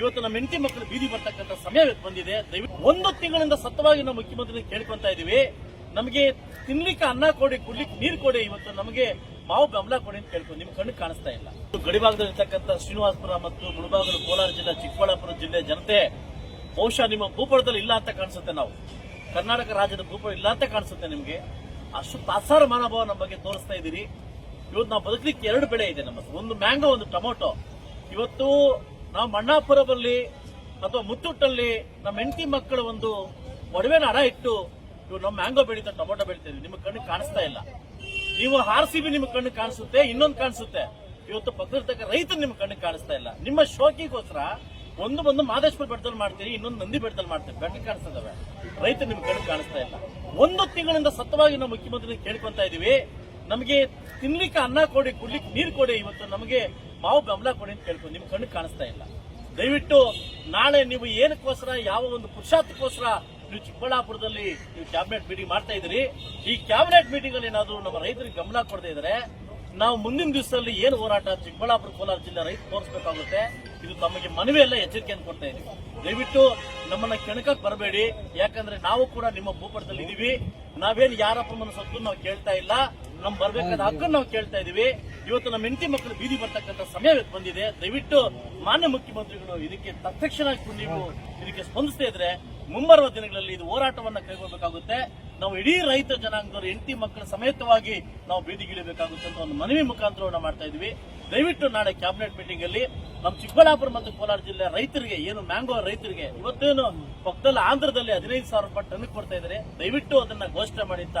ಇವತ್ತು ನಮ್ಮ ಹೆಂಡತಿ ಮಕ್ಕಳು ಬೀದಿ ಬರ್ತಕ್ಕಂಥ ಸಮಯ ಬಂದಿದೆ. ದಯವಿಟ್ಟು ಒಂದು ತಿಂಗಳಿಂದ ಸತ್ತವಾಗಿ ನಾವು ಮುಖ್ಯಮಂತ್ರಿ ಕೇಳ್ಕೊಂತ ಇದೀವಿ. ನಮಗೆ ತಿನ್ಲಿಕ್ಕೆ ಅನ್ನ ಕೊಡಿ, ಕುಡ್ಲಿಕ್ಕೆ ನೀರು ಕೊಡಿ, ಇವತ್ತು ನಮಗೆ ಮಾವು ಬೆಂಬಲ ಕೊಡಿ ಅಂತ ಕೇಳ್ಕೊಂಡು ನಿಮ್ ಕಣ್ಣು ಕಾಣಿಸ್ತಾ ಇಲ್ಲ. ಗಡಿಭಾಗದಲ್ಲಿ ಇರ್ತಕ್ಕಂಥ ಶ್ರೀನಿವಾಸಪುರ ಮತ್ತು ಮುಳಬಾಗಲು ಕೋಲಾರ ಜಿಲ್ಲೆ, ಚಿಕ್ಕಬಳ್ಳಾಪುರ ಜಿಲ್ಲೆ ಜನತೆ, ಬಹುಶಃ ನಿಮ್ಮ ಭೂಪಟದಲ್ಲಿ ಇಲ್ಲ ಅಂತ ಕಾಣಿಸುತ್ತೆ ನಾವು. ಕರ್ನಾಟಕ ರಾಜ್ಯದ ಭೂಪಟ ಇಲ್ಲ ಅಂತ ಕಾಣಿಸುತ್ತೆ ನಿಮಗೆ. ಅಷ್ಟು ತಾಸಾರ ಮನೋಭಾವ ನಮ್ಮ ಬಗ್ಗೆ ತೋರಿಸ್ತಾ ಇದ್ದೀರಿ. ಇವತ್ತು ನಾವು ಬದುಕಲಿಕ್ಕೆ ಎರಡು ಬೆಳೆ ಇದೆ ನಮ್ಮ ಒಂದು ಮ್ಯಾಂಗೋ, ಒಂದು ಟೊಮೊಟೊ. ಇವತ್ತು ನಾವು ಮಣ್ಣಾಪುರದಲ್ಲಿ ಅಥವಾ ಮುತ್ತುಟ್ಟಲ್ಲಿ ನಮ್ಮ ಹೆಂಡತಿ ಮಕ್ಕಳ ಒಂದು ಒಡವೆನ ಅಡ ಇಟ್ಟು ಇವ್ರು ನಮ್ಮ ಮ್ಯಾಂಗೋ ಬೆಳೀತಾ ಟೊಮೊಟೊ ಬೆಳಿತೀವಿ ನಿಮ್ಮ ಕಣ್ಣು ಕಾಣಿಸ್ತಾ ಇಲ್ಲ. ನೀವು ಆರ್ ಸಿ ಬಿ ನಿಮ್ಮ ಕಣ್ಣು ಕಾಣಿಸುತ್ತೆ, ಇನ್ನೊಂದು ಕಾಣಿಸುತ್ತೆ. ಇವತ್ತು ಪಕ್ಕದಲ್ಲಿರ್ತಕ್ಕ ರೈತರು ನಿಮ್ಮ ಕಣ್ಣಿಗೆ ಕಾಣಿಸ್ತಾ ಇಲ್ಲ. ನಿಮ್ಮ ಶೋಕಿಗೋಸ್ಕರ ಒಂದು ಬಂದು ಮಾದೇಶ್ವರ ಬೆಟ್ಟದಲ್ಲಿ ಮಾಡ್ತೀರಿ, ಇನ್ನೊಂದು ನಂದಿ ಬೆಟ್ಟದಲ್ಲಿ ಮಾಡ್ತೀರಿ. ಕಣ್ಣು ಕಾಣಿಸ್ತದವೆ. ರೈತರು ನಿಮ್ಮ ಕಣ್ಣು ಕಾಣಿಸ್ತಾ ಇಲ್ಲ. ಒಂದು ತಿಂಗಳಿಂದ ಸತವಾಗಿ ನಾವು ಮುಖ್ಯಮಂತ್ರಿ ಕೇಳ್ಕೊಂತ ಇದೀವಿ. ನಮಗೆ ತಿನ್ಲಿಕ್ಕೆ ಅನ್ನ ಕೊಡಿ, ಕುಡ್ಲಿಕ್ಕೆ ನೀರು ಕೊಡಿ, ಇವತ್ತು ನಮಗೆ ಮಾವು ಬೆಂಬಲ ಕೊಡಿ ಅಂತ ಕೇಳ್ಕೊಂಡು ನಿಮ್ಮ ಕಣ್ಣು ಕಾಣಿಸ್ತಾ ಇಲ್ಲ. ದಯವಿಟ್ಟು ನಾಳೆ ನೀವು ಏನಕ್ಕೋಸ್ಕರ ಯಾವ ಒಂದು ಪುರುಷಾರ್ಥಕ್ಕೋಸ್ಕರ ನೀವು ಚಿಕ್ಕಬಳ್ಳಾಪುರದಲ್ಲಿ ನೀವು ಕ್ಯಾಬಿನೆಟ್ ಮೀಟಿಂಗ್ ಮಾಡ್ತಾ ಇದ್ದೀರಿ, ಈ ಕ್ಯಾಬಿನೆಟ್ ಮೀಟಿಂಗ್ ಅಲ್ಲಿ ಏನಾದ್ರು ನಮ್ಮ ರೈತರಿಗೆ ಗಮನ ಕೊಡದೇ ಇದ್ರೆ ನಾವು ಮುಂದಿನ ದಿವಸದಲ್ಲಿ ಏನು ಹೋರಾಟ ಚಿಕ್ಕಬಳ್ಳಾಪುರ ಕೋಲಾರ ಜಿಲ್ಲೆ ರೈತ ತೋರಿಸಬೇಕಾಗುತ್ತೆ, ಇದು ತಮಗೆ ಮನವಿ ಎಲ್ಲ ಎಚ್ಚರಿಕೆಯನ್ನು ಕೊಡ್ತಾ ಇದೀವಿ ದಯವಿಟ್ಟು ನಮ್ಮನ್ನ ಕೆಣಕಕ್ಕೆ ಬರಬೇಡಿ, ಯಾಕಂದ್ರೆ ನಾವು ಕೂಡ ನಿಮ್ಮ ಭೂಪಟದಲ್ಲಿ ಇದೀವಿ. ನಾವೇನು ಯಾರಪ್ಪನ ಸೊತ್ತು ನಾವು ಕೇಳ್ತಾ ಇಲ್ಲ ನಮ್ ಬರ್ಬೇಕಾದ ಹಕ್ಕನ್ನು ನಾವು ಕೇಳ್ತಾ ಇದೀವಿ. ಇವತ್ತು ನಮ್ಮ ಹೆಂಡತಿ ಮಕ್ಕಳು ಬೀದಿ ಬರ್ತಕ್ಕಂಥ ಸಮಯ ಬಂದಿದೆ. ದಯವಿಟ್ಟು ಮಾನ್ಯ ಮುಖ್ಯಮಂತ್ರಿಗಳು ಇದಕ್ಕೆ ತತ್ಕ್ಷಣ ನೀವು ಇದಕ್ಕೆ ಸ್ಪಂದಿಸ್ತಾ ಇದ್ರೆ ಮುಂಬರುವ ದಿನಗಳಲ್ಲಿ ಇದು ಹೋರಾಟವನ್ನ ಕೈಗೊಳ್ಳಬೇಕಾಗುತ್ತೆ ನಾವು ಇಡೀ ರೈತ ಜನಾಂಗದವರು, ಹೆಂಡತಿ ಮಕ್ಕಳ ಸಮೇತವಾಗಿ ನಾವು ಬೀದಿಗಿಳಿಬೇಕಾಗುತ್ತೆ ಅಂತ ಒಂದು ಮನವಿ ಮುಖಾಂತರ ಮಾಡ್ತಾ ಇದೀವಿ. ದಯವಿಟ್ಟು ನಾಳೆ ಕ್ಯಾಬಿನೆಟ್ ಮೀಟಿಂಗ್ ಅಲ್ಲಿ ನಮ್ಮ ಚಿಕ್ಕಬಳ್ಳಾಪುರ ಮತ್ತು ಕೋಲಾರ ಜಿಲ್ಲೆ ರೈತರಿಗೆ, ಏನು ಮ್ಯಾಂಗೋ ರೈತರಿಗೆ, ಇವತ್ತೇನು ಪಕ್ಕದಲ್ಲಿ ಆಂಧ್ರದಲ್ಲಿ ಹದಿನೈದು ಸಾವಿರ ರೂಪಾಯಿ ಟನ್ ಕೊಡ್ತಾ ಇದ್ದಾರೆ. ದಯವಿಟ್ಟು ಅದನ್ನ ಘೋಷಣೆ ಮಾಡಿ ಅಂತ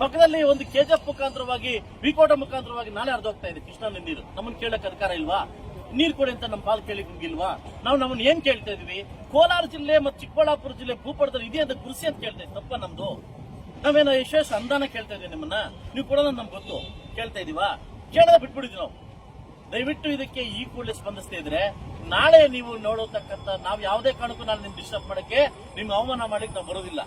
ಪಕ್ಕದಲ್ಲಿ ಒಂದು ಕೆಜೆಫ್ ಮುಖಾಂತರವಾಗಿ ವಿಕೋಟ ಮುಖಾಂತರವಾಗಿ ನಾಳೆ ಹರಿದು ಹೋಗ್ತಾ ಇದೆ. ಕೃಷ್ಣಾ ನೀರು. ನಮ್ಮನ್ನ ಕೇಳಕ್ ಅಧಿಕಾರ ಇಲ್ವಾ? ನೀರ್ ಕೊಡಿ ಅಂತ ನಮ್ಮ ಪಾಲ್ ಕೇಳಿಕ್ ಇಲ್ವಾ ನಾವು ನಮ್ಮನ್ನ ಏನ್ ಕೇಳ್ತಾ ಇದೀವಿ ಕೋಲಾರ ಜಿಲ್ಲೆ ಮತ್ತು ಚಿಕ್ಕಬಳ್ಳಾಪುರ ಜಿಲ್ಲೆ ಭೂಪಟದಲ್ಲಿ ಇದೆ ಅಂತ ಅಂತ ಕೇಳ್ತಾ ಇದ್ದೀವಿ. ತಪ್ಪ ನಮ್ದು? ನಾವೇನೋ ವಿಶೇಷ ಅಂದಾನ ಕೇಳ್ತಾ ಇದೀವಿ ನಿಮ್ಮನ್ನ? ನೀವು ಕೊಡೋದು ನಮ್ಗೆ ಗೊತ್ತು. ಕೇಳ್ತಾ ಇದೀವಾ ಕೇಳದ ಬಿಟ್ಬಿಡಿದ್ವಿ ನಾವು. ದಯವಿಟ್ಟು ಇದಕ್ಕೆ ಈ ಕೂಡಲೇ ಸ್ಪಂದಿಸ್ತಾ ಇದ್ರೆ, ನಾಳೆ ನೀವು ನೋಡೋತಕ್ಕಂತ ನಾವು ಯಾವುದೇ ಕಾರಣಕ್ಕೂ ನಾನು ನಿಮ್ಗೆ ಡಿಸ್ಟರ್ಬ್ ಮಾಡಕ್ಕೆ ನಿಮ್ಗೆ ಅವಮಾನ ಮಾಡಕ್ಕೆ ನಾವು ಬರೋದಿಲ್ಲ.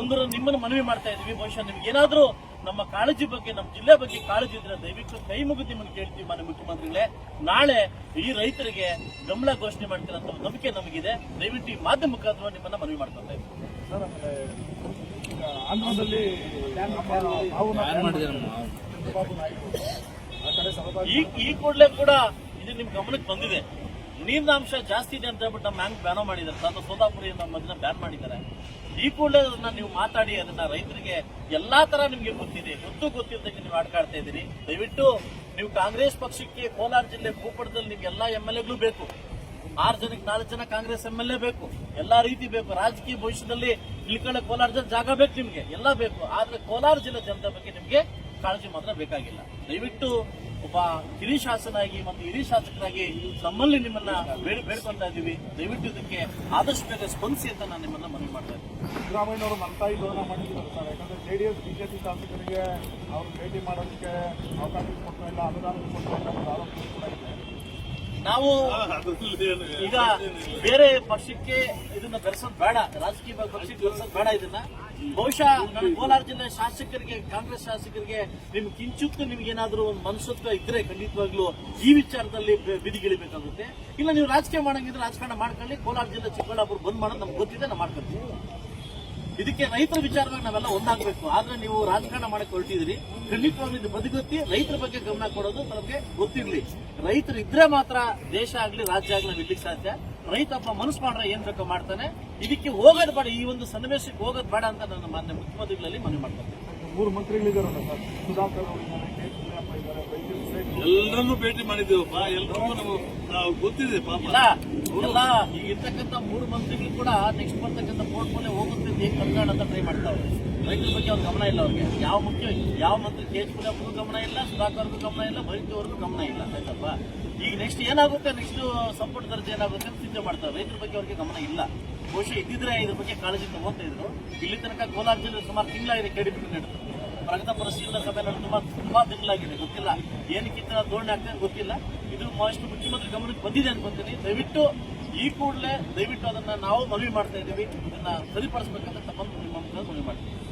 ಒಂದು ನಿಮ್ಮನ್ನು ಮನವಿ ಮಾಡ್ತಾ ಇದೀವಿ ಬಹುಶಃ ನಿಮ್ಗೆ ಏನಾದರೂ ನಮ್ಮ ಕಾಳಜಿ ಬಗ್ಗೆ ನಮ್ಮ ಜಿಲ್ಲೆ ಬಗ್ಗೆ ಕಾಳಜಿ ಇದ್ರೆ ದಯವಿಟ್ಟು ಕೈ ಮುಗಿದು ನಿಮ್ಮನ್ನು ಕೇಳ್ತೀವಿ ಮಾನ್ಯ ಮುಖ್ಯಮಂತ್ರಿಗಳೇ. ನಾಳೆ ಈ ರೈತರಿಗೆ ಗಮನ ಘೋಷಣೆ ಮಾಡ್ತೀರಂತ ಒಂದು ನಂಬಿಕೆ ನಮಗಿದೆ. ದಯವಿಟ್ಟು ಈ ಮಾಧ್ಯಮ ಮುಖಾಂತರ ನಿಮ್ಮನ್ನ ಮನವಿ ಮಾಡ್ಕೊತಾ ಇದ್ದೀವಿ. ಆಂಧ್ರದಲ್ಲಿ ಈ ಈ ಕೂಡಲೇ ಕೂಡ ಇದು ನಿಮ್ ಗಮನಕ್ಕೆ ಬಂದಿದೆ. ನೀರಿನ ಅಂಶ ಜಾಸ್ತಿ ಇದೆ ಅಂತ ಹೇಳ್ಬಿಟ್ಟು ನಮ್ಮ ಹ್ಯಾಂಗ್ ಬ್ಯಾನ್ ಮಾಡಿದ್ದಾರೆ. ತಂದು ಸೋದಾಪುರಿ ನಮ್ಮ ಅದನ್ನ ಬ್ಯಾನ್ ಮಾಡಿದ್ದಾರೆ. ಈ ಕೂಡಲೇ ಅದನ್ನ ನೀವು ಮಾತಾಡಿ, ಅದನ್ನ ರೈತರಿಗೆ ಎಲ್ಲಾ ತರ ನಿಮ್ಗೆ ಗೊತ್ತಿದೆ. ಗೊತ್ತು ಗೊತ್ತಿದ್ದಕ್ಕೆ ನೀವು ಆಡ್ಕಾಡ್ತಾ ಇದ್ದೀರಿ. ದಯವಿಟ್ಟು ನೀವು ಕಾಂಗ್ರೆಸ್ ಪಕ್ಷಕ್ಕೆ ಕೋಲಾರ ಜಿಲ್ಲೆ ಭೂಪಟದಲ್ಲಿ ನಿಮ್ಗೆ ಎಲ್ಲಾ ಎಂ ಎಲ್ ಎಗಳು ಬೇಕು. ಆರು ಜನಕ್ಕೆ ನಾಲ್ಕು ಜನ ಕಾಂಗ್ರೆಸ್ ಎಂ ಎಲ್ ಎ ಬೇಕು. ಎಲ್ಲಾ ರೀತಿ ಬೇಕು. ರಾಜಕೀಯ ಭವಿಷ್ಯದಲ್ಲಿ ಇಳ್ಕೊಳ್ಳೋ ಕೋಲಾರ ಜನ ಜಾಗ ಬೇಕು ನಿಮ್ಗೆ. ಎಲ್ಲಾ ಬೇಕು. ಆದ್ರೆ ಕೋಲಾರ ಜಿಲ್ಲೆ ಜನತೆ ಬಗ್ಗೆ ನಿಮ್ಗೆ ಕಾಳಜಿ ಮಾತ್ರ ಬೇಕಾಗಿಲ್ಲ. ದಯವಿಟ್ಟು ಒಬ್ಬ ಹಿರಿಯ ಶಾಸನಾಗಿ ಮತ್ತು ಹಿರಿಯ ಶಾಸಕರಾಗಿ ನಮ್ಮಲ್ಲಿ ನಿಮ್ಮನ್ನ ಬೇಡ, ಬೇಡ್ಕೊಳ್ತಾ ಇದ್ದೀವಿ. ದಯವಿಟ್ಟು ಇದಕ್ಕೆ ಆದಷ್ಟು ಬೇಗ ಸ್ಪಂದಿಸಿ ಅಂತ ನಾನು ನಿಮ್ಮನ್ನ ಮನವಿ ಮಾಡ್ತಾ ಇದ್ದೀನಿ. ಸಿದ್ದರಾಮಯ್ಯವರು ತಾಯಿ ಲೋನ ಮಾಡಿದ್ದಾರೆ ಸರ್. ಯಾಕಂದ್ರೆ ಜೆ ಡಿ ಎಸ್ ಬಿಜೆಪಿ ಶಾಸಕರಿಗೆ ಅವ್ರು ಭೇಟಿ ಮಾಡೋದಕ್ಕೆ ಅವಕಾಶ ಕೊಡ್ತಾ ಇಲ್ಲ ಅನುದಾನ ಕೊಡ್ತಾ ಇಲ್ಲ ಆರೋಪ ಕೂಡ ಇದೆ. ನಾವು ಈಗ ಬೇರೆ ಪಕ್ಷಕ್ಕೆ ಇದನ್ನ ಬೆರೆಸೋದು ಬೇಡ. ರಾಜಕೀಯ ಪಕ್ಷಕ್ಕೆ ಬೆರೆಸೋದು ಬೇಡ ಇದನ್ನ. ಬಹುಶಃ ನನ್ನ ಕೋಲಾರ ಜಿಲ್ಲೆ ಶಾಸಕರಿಗೆ ಕಾಂಗ್ರೆಸ್ ಶಾಸಕರಿಗೆ ನಿಮ್ಗೆ ಕಿಂಚುತ್ತ ನಿಮ್ಗೆ ಏನಾದರೂ ಒಂದು ಮನಸ್ಸತ್ವ ಇದ್ರೆ ಖಂಡಿತವಾಗ್ಲೂ ಈ ವಿಚಾರದಲ್ಲಿ ಬೀದಿಗಿಳಿಬೇಕಾಗುತ್ತೆ. ಇಲ್ಲ ನೀವು ರಾಜಕೀಯ ಮಾಡಂಗಿದ್ರೆ ರಾಜಕಾರಣ ಮಾಡ್ಕೊಳ್ಳಿ. ಕೋಲಾರ ಜಿಲ್ಲೆ ಚಿಕ್ಕಬಳ್ಳಾಪುರ ಬಂದ್ ಮಾಡೋದು ನಮ್ಗೆ ಗೊತ್ತಿದೆ ನಾವು ಮಾಡ್ಕೊಳ್ತೀವಿ ಇದಕ್ಕೆ ರೈತರ ವಿಚಾರವಾಗಿ ನಾವೆಲ್ಲ ಒಂದಾಗಬೇಕು. ಆದ್ರೆ ನೀವು ರಾಜಕಾರಣ ಮಾಡಕ್ ಹೊರಟಿದ್ರಿ ಖಂಡಿತವಾಗಿ ಇದು ರೈತರ ಬಗ್ಗೆ ಗಮನ ಕೊಡೋದು ನಮಗೆ ಗೊತ್ತಿರ್ಲಿ. ರೈತರು ಇದ್ರೆ ಮಾತ್ರ ದೇಶ ಆಗ್ಲಿ, ರಾಜ್ಯ ಆಗ್ಲಿ ನಾವು ಸಾಧ್ಯ. ರೈತಪ್ಪ ಮನಸ್ಸು ಮಾಡ್ರೆ ಏನ್ ಬೇಕೋ ಮಾಡ್ತಾನೆ. ಇದಕ್ಕೆ ಹೋಗೋದು ಬೇಡ, ಈ ಒಂದು ಸನ್ನಿವೇಶಕ್ಕೆ ಹೋಗೋದು ಬೇಡ ಅಂತ ನನ್ನ ಮಾನ್ಯ ಮುಖ್ಯಮಂತ್ರಿಗಳಲ್ಲಿ ಮನವಿ ಮಾಡ್ತಾರೆ ಮೂರು ಮಂತ್ರಿಗಳಿದ್ದಾರಲ್ಲ ಸರ್? ಸುಧಾಕರ್ ಎಲ್ಲರನ್ನೂ ಭೇಟಿ ಮಾಡಿದ್ದೇವಪ್ಪ. ಎಲ್ಲರಿಗೂ ನಾವು ನಾವು ಗೊತ್ತಿದೆ ಪಾಪ. ಎಲ್ಲ ಈಗ ಇರ್ತಕ್ಕಂಥ ಮೂರು ಮಂತ್ರಿಗಳು ಕೂಡ ನೆಕ್ಸ್ಟ್ ಬರ್ತಕ್ಕಂಥ ಮೇಲೆ ಹೋಗುತ್ತೆ ಹೇಗೆ ಕರ್ನಾಟಕ ಅಂತ ಟ್ರೈ ಮಾಡ್ತಾವೆ ರೈತರ ಬಗ್ಗೆ ಅವ್ರ ಗಮನ ಇಲ್ಲ ಅವ್ರಿಗೆ. ಯಾವ ಮುಖ್ಯ, ಯಾವ ಮಂತ್ರಿ ಕೆ ಎಚ್ ಅವ್ರಿಗೂ ಗಮನ ಇಲ್ಲ, ಸುಧಾಕರ್ಗೂ ಗಮನ ಇಲ್ಲ ಬೈಕ್ ಅವ್ರಿಗೂ ಗಮನ ಇಲ್ಲ, ಆಯ್ತಪ್ಪ? ಈಗ ನೆಕ್ಸ್ಟ್ ಏನಾಗುತ್ತೆ ನೆಕ್ಸ್ಟ್ ಸಂಪುಟ ದರ್ಜೆ ಏನಾಗುತ್ತೆ ಅಂತ ಚಿಂತೆ ಮಾಡ್ತಾರೆ. ರೈತರ ಬಗ್ಗೆ ಅವ್ರಿಗೆ ಗಮನ ಇಲ್ಲ. ಬಹುಶಃ ಇದ್ದಿದ್ರೆ ಇದ್ರ ಬಗ್ಗೆ ಕಾಳಜಿ ತಗೊಂತ ಇದ್ರು. ಇಲ್ಲಿ ತನಕ ಕೋಲಾರ ಜಿಲ್ಲೆ ಸುಮಾರು ತಿಂಗಳ ಇದೆ ಕೆಡಿಬಿಟ್ಟು ನಡೆದು. ಪ್ರಗತ ಪರಿಶೀಲನಾ ಸಭೆ ನಡೆದು ತುಂಬಾ ತುಂಬಾ ತಿಂಗಳಾಗಿದೆ ಗೊತ್ತಿಲ್ಲ. ಏನಕ್ಕಿಂತ ಧೋರಣೆ ಆಗ್ತದೆ ಗೊತ್ತಿಲ್ಲ. ಇದು ಮಹಾಷ್ಟು ಮುಖ್ಯಮಂತ್ರಿ ಗಮನಕ್ಕೆ ಬಂದಿದೆ ಅನ್ಕೊತೀನಿ. ದಯವಿಟ್ಟು ಈ ಕೂಡಲೇ ದಯವಿಟ್ಟು ಅದನ್ನ ನಾವು ಮನವಿ ಮಾಡ್ತಾ ಇದ್ದೀವಿ. ಇದನ್ನ ಸರಿಪಡಿಸಬೇಕಂತ ತಮ್ಮನ್ನು ನಿಮ್ಮ ಮನವಿ ಮಾಡ್ತೀವಿ